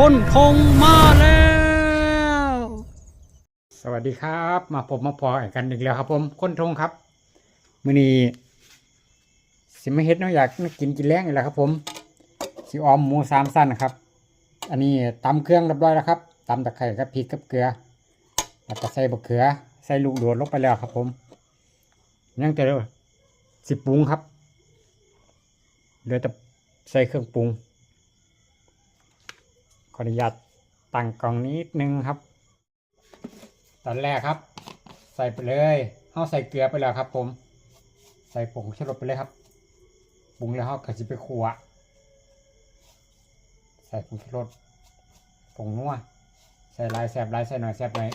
คนทงมาแล้ว สวัสดีครับ มาพบมาพอกันอีกแล้วครับผมคนทงครับมื้อนี้สิมาเฮ็ดเนาะอยากกินกินแรงอีกแล้วครับผมสิออมหมูสามสั้นครับ อันนี้ตำเครื่องเรียบร้อยแล้วครับตำตะไคร้กับพริกกับเกลือแล้วก็ใส่บะเขือ ใส่ลูกโดดลงไปแล้วครับผมยังแต่เดี๋ยวสิปรุงครับเหลือแต่ใส่เครื่องปรุง ขออนุญาตตั้งกล่องนิดนึงครับ ตอนแรกครับ ใส่ไปเลยเอาใส่เกลือไปแล้วครับ ผม ใส่ผงชูรสไปเลยครับปรุงแล้วเขาก็จะไปขัวใส่ผงชูรสผงนัวใส่ลายแสบลายใส่หน่อยแสบหน่อย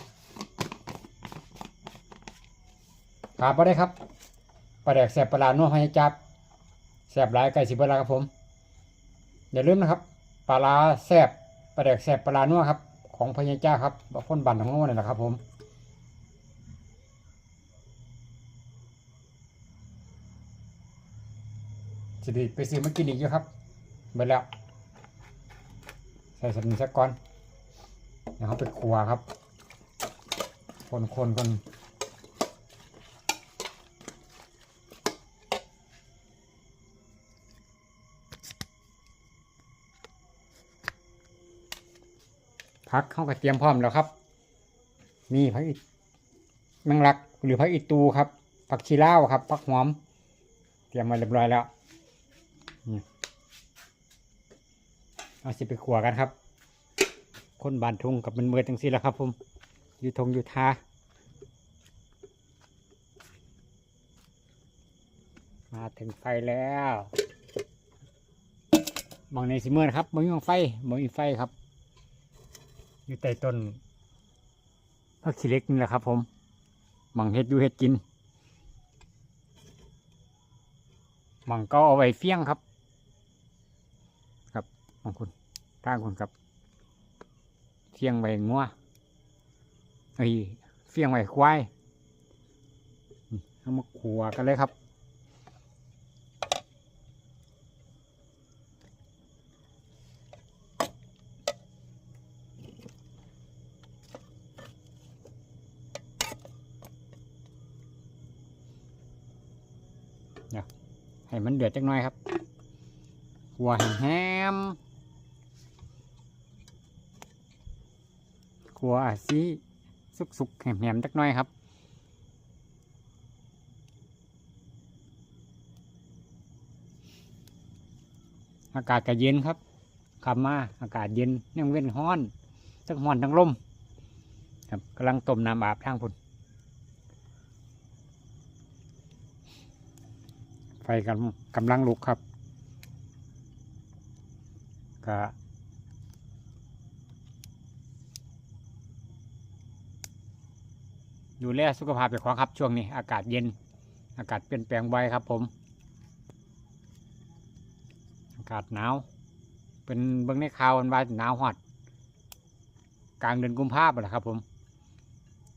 ขาดไปได้ครับปลาแดกแสบปลาลานัวพายจับแสบลายไก่สิบเวลาครับผมอย่าลืมนะครับปลาร้าแซบ ปลาแดกแซบปลาร้านัวครับ ของพญาเจ้าครับบะพ่นบันของนัวนี่แหละครับ ผมจะไดีไปซื้อมากินอีกเยอะครับเบิดแล้ว ใส่สำนึกสักก้อนเดี๋ยวเขาไปครัวครับ คนคนคน พักเข้าก็เตรียมพร้อมแล้วครับ มีผักอีแมงลักหรือผักอีตูครับผักชีลาวครับผักหอม เตรียมมาเรียบร้อยแล้วเอาสิไปขัวกันครับ คนบานทุงกับมันเมือจังสิแล้วครับผมอยู่ทงอยู่ทามาถึงไฟแล้วมองในสิเมื่อนะครับมองมีไฟมองมีไฟครับ อยู่ใต้ต้นผักขี้เล็กนี่แหละครับ ผมมังเห็ดอยู่เห็ดกินมังก็เอาไว้เฟี้ยงครับ ครับมองคุณทางคุณครับเฟี้ยงไว้งัวไอ้เฟี้ยงไว้ควายอืมเอามาขัวกันเลยครับ ให้มันเดือดจักหน่อยครับหัวแฮมๆขัวอาซีสุกๆแหมๆจักหน่อยครับอากาศก็เย็นครับขับมาอากาศเย็นยังเว้นฮ้อนทั้งฮ้อนทั้งลมครับกำลังต้มน้ำอาบทางพุ่น ไฟ กำกำลังลุกครับก็ดูแลสุขภาพไปของครับช่วงนี้ อากาศเย็น อากาศเปลี่ยนแปลงไวครับผม อากาศหนาว เป็นเบื้องในข่าวมันว่าหนาวหอด กลางเดือนกุมภาพันธ์แหละครับผม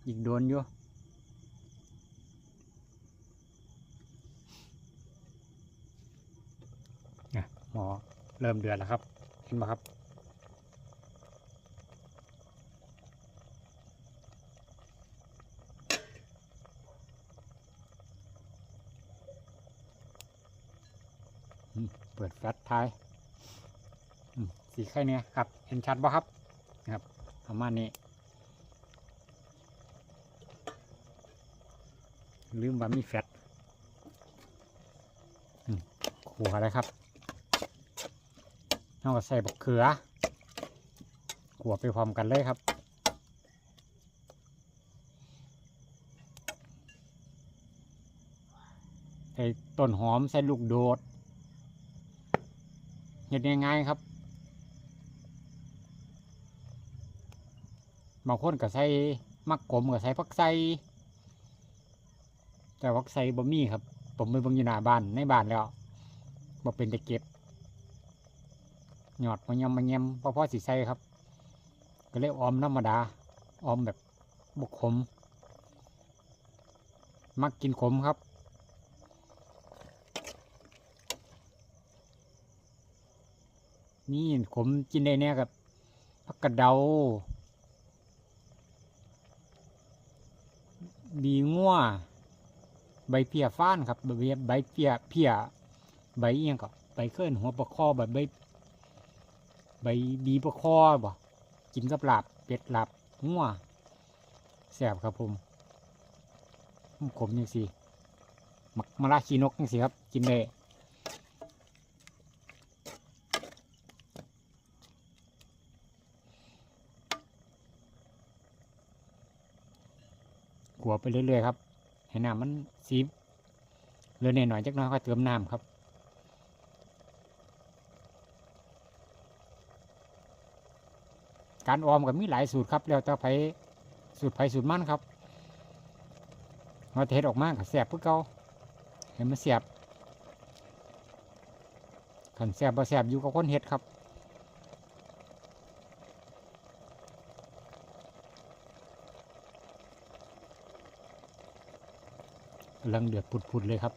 อีกโดนอยู่ หมอเริ่มเดือดแล้วครับ เห็นไหมครับ เปิดแฟลชท้ายสีไข่เนี่ยครับ เห็นชัดป่ะครับนะครับประมาณนี้ลืมว่ามีแฟลชอืมขัวเลยครับ เราก็ใส่บกเขือขัวไปพร้อมกันเลยครับใส่ต้นหอมใส่ลูกโดดเห็ดง่ายๆครับบางคนก็ใส่มักกลมก็ใส่พักใส่แต่พักใส่บะมี่ครับ ผมไปบิ่งอยู่หน้าบ้านในบ้านแล้วบ่เป็นตะเก็บ หยอดมายำมาแยมพอพอสีใส่ครับ ก็เลยออมธรรมดา ออมแบบบุกขม มักกินขมครับนี่ขมกินได้แน่กับผักกระเดา บีงัวใบเพียฟ้านครับใบเพียใบเพียเพียใบเอียงก็ใบเคลื่อนหัวปลาคอแบบใบ ใบบีปลาคอบ่กินกับลาบเป็ดหลาบงัวแซ่บครับผมขมยังสิมักมะระชีนกยังสิครับ กินได้ขัวไปเรื่อยๆครับ ให้น้ำมันสีเหลือหน่อยๆจักน้อยก็เติมน้ำครับ การออมก็มีหลายสูตรครับ แล้วแต่ไผสูตรไผสูตรมันครับมาเทศออกมาก็แสบเพื่อเก่าเห็นมันแสบขันแสบบ่แสบอยู่กับคนเฮ็ดครับกำลังเดือดปุดๆเลยครับ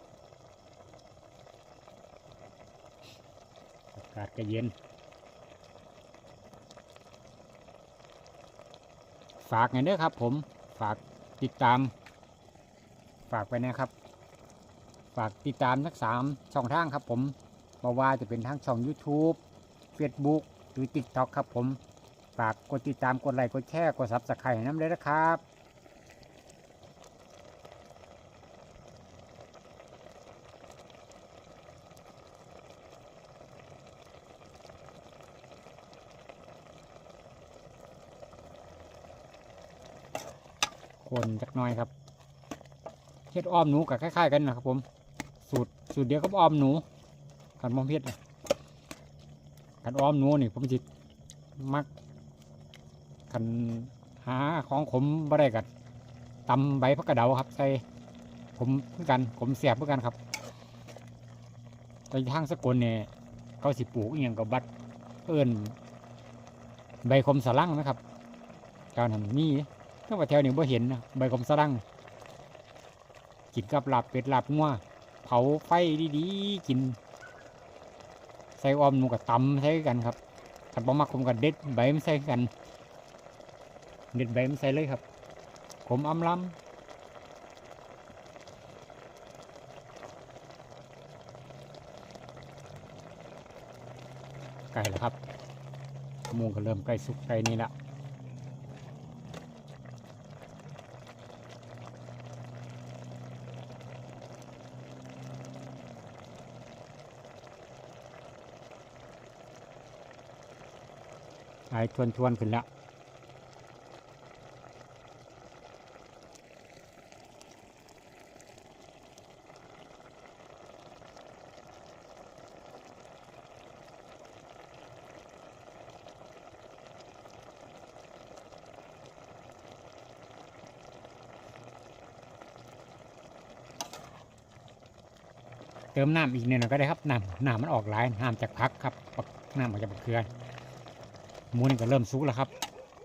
อากาศก็เย็น ฝากไงเด้อครับ ผมฝากติดตาม ฝากไปนะครับ ฝากติดตามทั้งสามช่องทางครับ ผมบ่ว่าจะเป็นทั้งช่อง YouTube Facebook หรือ TikTok ครับผม ฝากกดติดตามกดไลค์กดแชร์กดซับสไครต์น้ำเลยนะครับ คนจักหน้อยครับเฮ็ดอ้อมหนูกับคล้ายๆกันนะครับ ผม สูตรสูตรเดียวกับอ้อมหนูกันมอมเฮ็ดกันอ้อมหนูนี่ผมจิตมักกันหาของขมบ่ได้กัดตำใบพักกระเดาครับใส่ผมเพื่อกันผมเสียบเพื่อกันครับแต่ทางสกลเนี่ยเขาสิปลูกอย่างกับบัดเอิ้นใบคมสลังนะครับการทำนี่ ถ้าว่าแถวนี้บ่เห็นนะใบกลมสะดังกินกับหลาบเป็ดหลาบงัวเผาไฟดีๆกิน ใส่ออมหนูกับตำใส่กันครับขันบ่มักผมกับเด็ดใบมันใส่กัน เด็ดใบมันใส่เลยครับ ผมอำลำไก่แล้วครับหมูก็เริ่มใกล้สุกใกล้นี่ละ ไอ้ทวนทวนขึ้นแล้วเติมน้ำอีกเนี่ยหน่อยก็ได้ครับน้ำน้ำมันออกหลายน้ำจากพักครับน้ำออกจากบักเกลือ หมูนี่ก็เริ่มสุกแล้วครับ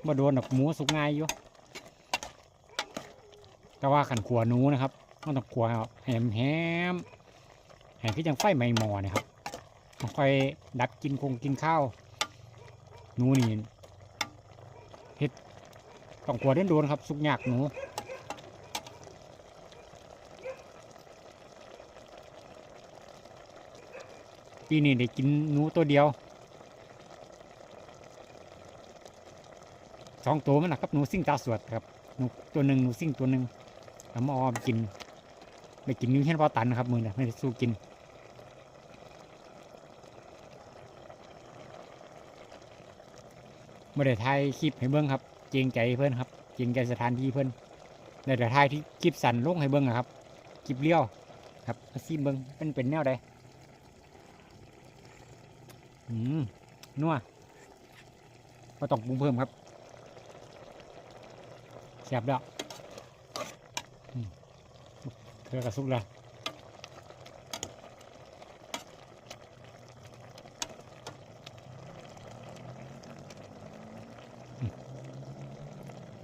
มาโดนดอกหมูสุกง่ายอยู่ แต่ว่าขันขัวนูนะครับมันต้องขัวแหมแฮมแหมที่ยังไฟไหม้หมอนะครับต้องค่อยดับกินคงกินข้าวหนูนี่เฮ็ดต้องขัวเด่นโดนครับ สุกยากหนูปีนี้ได้กินหนูตัวเดียว สองตัวมันนะครับหนูซิ่งตาสวดครับหนูตัวหนึ่งหนูซิ่งตัวหนึ่งแล้วมาเอาไปกินไปกินนิ้วเช่นพอตันนะครับมือเนี่ยไม่ได้สู้กินไม่ได้ถ่ายคลิปให้เบิ้งครับเกรงใจเพื่อนครับเกรงใจสถานที่เพื่อนได้แต่ถ่ายที่คลิปสั่นลงให้เบิ้งนะครับคลิปเลี้ยวครับซีเบิ้งเป็นเป็นแนวใดอืมนัวก็ต้องปรุงเพิ่มครับ ซ่บแล้วเกลือกระสุกแล้ว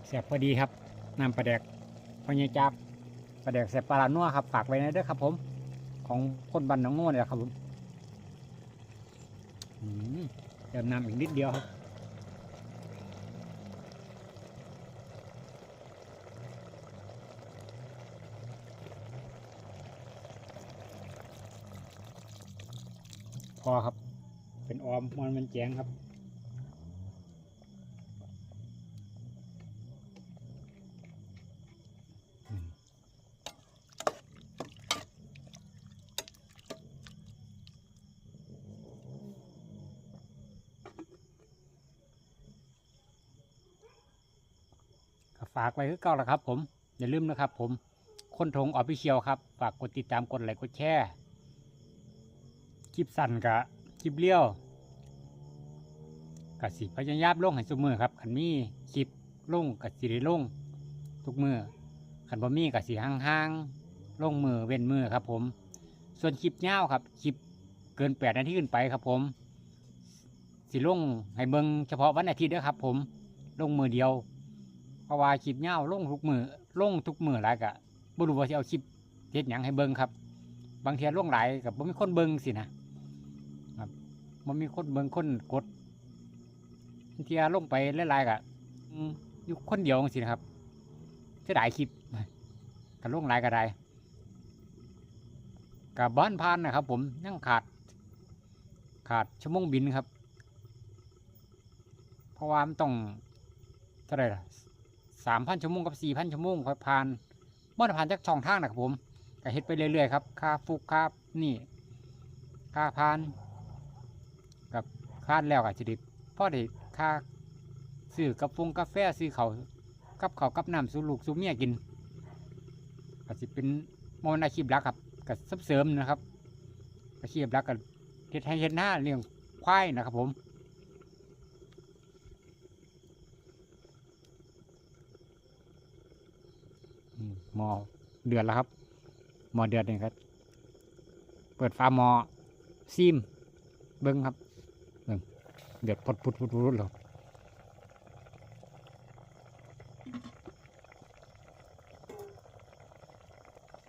แซ่บพอดีครับน้ำปลาแดกพอใหญจับปลาแดกแซ่บปลาลานัวครับฝากไว้นะเด้อครับ ผม ของคนบันหน้องง่เนี่ยครับผมอืมเติมน้ำอีกนิดเดียวครับ พอครับ เป็นออมมันมันแจงครับฝากไว้คือเก่าละครับผม อย่าลืมนะครับผม คนทงออฟฟิเชียลครับ ฝากกดติดตามกดไลค์กดแชร์ ลิปสั้นกับคลิปเลี้ยวกับสิพยายามลงให้ทุกมือครับขันมีคลิปลงกับสิได้ลงทุกมือขันบ่มีกับสิห่างๆลงมือเว้นมือครับ ผม ส่วนคลิปยาครับคลิปเกินแปดนาทีขึ้นไปครับ ผม สิลงให้เบิงเฉพาะวันอาทิตย์เด้อครับ ผมลงมือเดียวเพราะว่าคลิปยาลงทุกมือลงทุกมือหลายกะบ่รู้ว่าสิเอาคลิปเฮ็ดหยังให้เบิงครับ บางเทีลงหลายกับบ่มีคนเบิงสินะ มันมีคนเบิ่งคนกดเทียลงไปหลายๆกะอืมอยู่คนเดียวสินะครับเสียดายคลิปกันลงหลายก็ได้กับบ้านพานนะครับ ผมยังขาด ขาดชั่วโมงบินครับ เพราะว่ามันต้องเท่าไหร่ล่ะสามพันชั่วโมงกับสี่พันชั่วโมงค่อยผ่านบ้านผ่านจากช่องทางนะครับผมก็เฮ็ดไปเรื่อยๆครับค่าฟุกค่านี่ค่าผ่านกับ คาดแล้วกับจิดิพ่อได้ค่าซื้อกับฟงกาแฟซื้อเขากับเขากับน้ำสูลูกสูเมียกินก็สิเป็นโมนอาชีพหลักครับกับเสริมนะครับ อาชีพหลักกับเฮ็ดให้เฮ็ดหน้าเลี้ยงควายนะครับผมมหมอเดือดแล้วครับหมอเดือดนี่ครับ เปิดฟ้าหมอซิมเบิ้งครับ เดือดพุดพุดพุดพุดเลย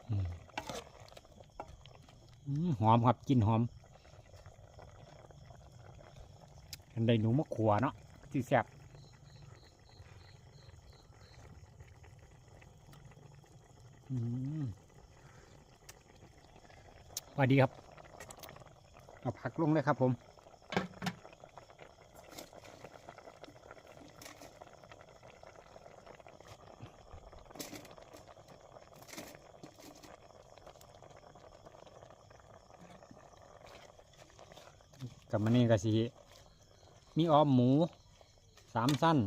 อืมอืมหอมครับกินหอมอันใดหนูมะขวเนาะที่แซ่บสวัสดีครับ เอาผักลงเลยครับผม กับมันนี่ก็สีมีอ้อมหมูสามสั้น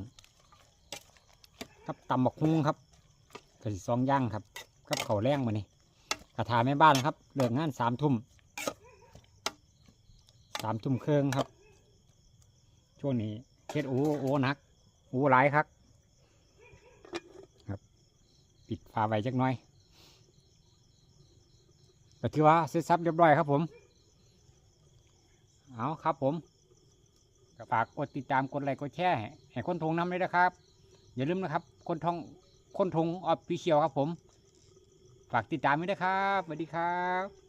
กับตำบักฮุ้งครับก็สีสองย่างครับกับเขาแรงมานี่กระถาแม่บ้านครับเลิกงานสามทุ่มสามทุ่มเครึ่งครับ ช่วงนี้เฮ็ดโอ้โอหนักโอ้หลายครับครับ ปิดฝาไว้จักหน่อยก็ถือว่าเสร็จสับเรียบร้อยครับผม เอาครับผมฝากกดติดตามกดไลค์กดแชร์ให้ให้คนทงน้ำเลยนะครับ อย่าลืมนะครับ คนทองคนทงออฟฟิเชียลครับผม ฝากติดตามด้วยนะครับสวัสดีครับ